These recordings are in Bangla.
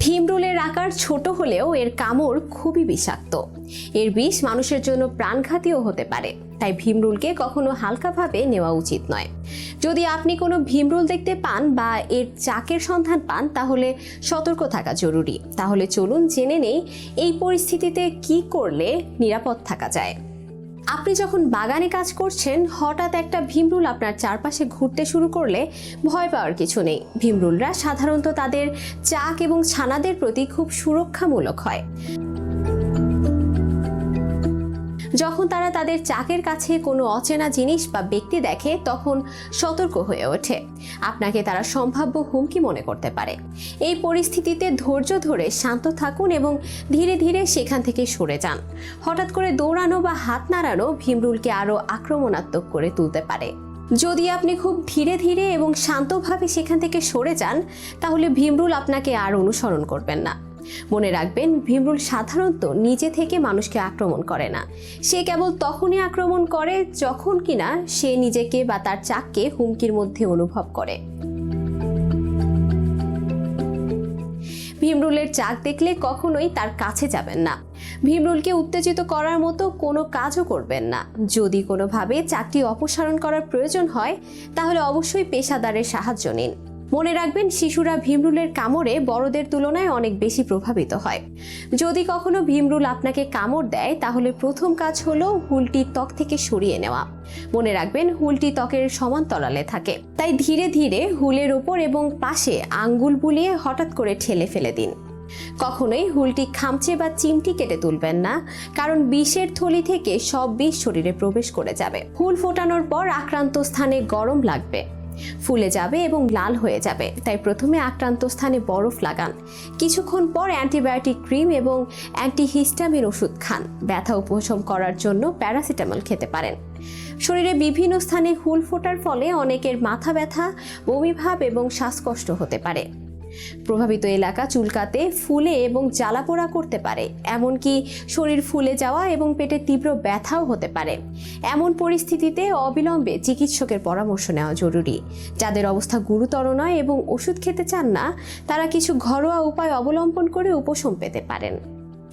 ভীমরুলের আকার ছোট হলেও এর কামড় খুবই বিষাক্ত। এর বিষ মানুষের জন্য প্রাণঘাতীও হতে পারে, তাই ভীমরুলকে কখনো হালকাভাবে নেওয়া উচিত নয়। যদি আপনি কোনো ভীমরুল দেখতে পান বা এর চাকের সন্ধান পান, তাহলে সতর্ক থাকা জরুরি। তাহলে চলুন জেনে নেই এই পরিস্থিতিতে কি করলে নিরাপদ থাকা যায়। আপনি যখন বাগানে কাজ করছেন, হঠাৎ একটা ভীমরুল আপনার চারপাশে ঘুরতে শুরু করলে ভয় পাওয়ার কিছু নেই। ভীমরুলরা সাধারণত তাদের চাক এবং ছানাদের প্রতি খুব সুরক্ষামূলক হয়। যখন তারা তাদের চাকের কাছে কোনো অচেনা জিনিস বা ব্যক্তি দেখে, তখন সতর্ক হয়ে ওঠে। আপনাকে তারা সম্ভাব্য হুমকি মনে করতে পারে। এই পরিস্থিতিতে ধৈর্য ধরে শান্ত থাকুন এবং ধীরে ধীরে সেখান থেকে সরে যান। হঠাৎ করে দৌড়ানো বা হাত নাড়ানো ভীমরুলকে আরও আক্রমণাত্মক করে তুলতে পারে। যদি আপনি খুব ধীরে ধীরে এবং শান্তভাবে সেখান থেকে সরে যান, তাহলে ভীমরুল আপনাকে আর অনুসরণ করবেন না। মনে রাখবেন, ভীমরুল সাধারণত নিজে থেকে মানুষকে আক্রমণ করে না। সে কেবল তখনই আক্রমণ করে যখন কিনা সে নিজেকে বা তার চাককে হুমকির মধ্যে অনুভব করে। ভীমরুলের চাক দেখলে কখনোই তার কাছে যাবেন না। ভীমরুলকে উত্তেজিত করার মতো কোনো কাজও করবেন না। যদি কোনোভাবে চাকটি অপসারণ করার প্রয়োজন হয়, তাহলে অবশ্যই পেশাদারের সাহায্য নিন। মনে রাখবেন, শিশুরা ভীমরুলের কামড়ে বড়দের তুলনায় অনেক বেশি প্রভাবিত হয়। যদি কখনো ভীমরুল আপনাকে কামড় দেয়, তাহলে প্রথম কাজ হলো হুলটি ত্বক থেকে সরিয়ে নেওয়া। মনে রাখবেন, হুলটি ত্বকের সমান্তরালে থাকে। তাই ধীরে ধীরে হুলের ওপর এবং পাশে আঙ্গুল বুলিয়ে হঠাৎ করে ঠেলে ফেলে দিন। কখনোই হুলটি খামচে বা চিমটি কেটে তুলবেন না, কারণ বিষের থলি থেকে সব বিষ শরীরে প্রবেশ করে যাবে। হুল ফোটানোর পর আক্রান্ত স্থানে গরম লাগবে। ফুলে যাবে এবং লাল হয়ে যাবে। তাই প্রথমে আক্রান্ত স্থানে বরফ লাগান। কিছুক্ষণ পর অ্যান্টিবায়োটিক ক্রিম এবং অ্যান্টিহিস্টামিন ওষুধ খান। ব্যথা উপশম করার জন্য প্যারাসিটামল খেতে পারেন। শরীরে বিভিন্ন স্থানে হুল ফোটার ফলে অনেকের মাথা ব্যথা বমিভাব এবং শ্বাসকষ্ট হতে পারে। প্রভাবিত এলাকা চুলকাতে, ফুলে এবং জ্বালাপোড়া করতে পারে। এমনকি শরীর ফুলে যাওয়া এবং পেটে তীব্র ব্যথাও হতে পারে। এমন পরিস্থিতিতে অবিলম্বে চিকিৎসকের পরামর্শ নেওয়া জরুরি। যাদের অবস্থা গুরুতর নয় এবং ওষুধ খেতে চান না, তারা কিছু ঘরোয়া উপায় অবলম্বন করে উপশম পেতে পারেন।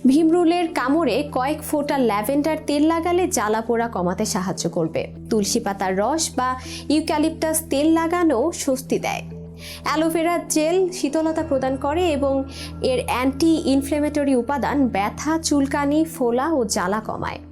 ভীমরুলের কামড়ে কয়েক ফোঁটা ল্যাভেন্ডার তেল লাগালে জ্বালা পোড়া কমাতে সাহায্য করবে। তুলসী পাতার রস বা ইউক্যালিপটাস তেল লাগানো স্বস্তি দেয়। অ্যালোভেরা জেল শীতলতা প্রদান করে এবং এর অ্যান্টি ইনফ্লেমেটরি উপাদান ব্যথা, চুলকানি, ফোলা ও জ্বালা কমায়।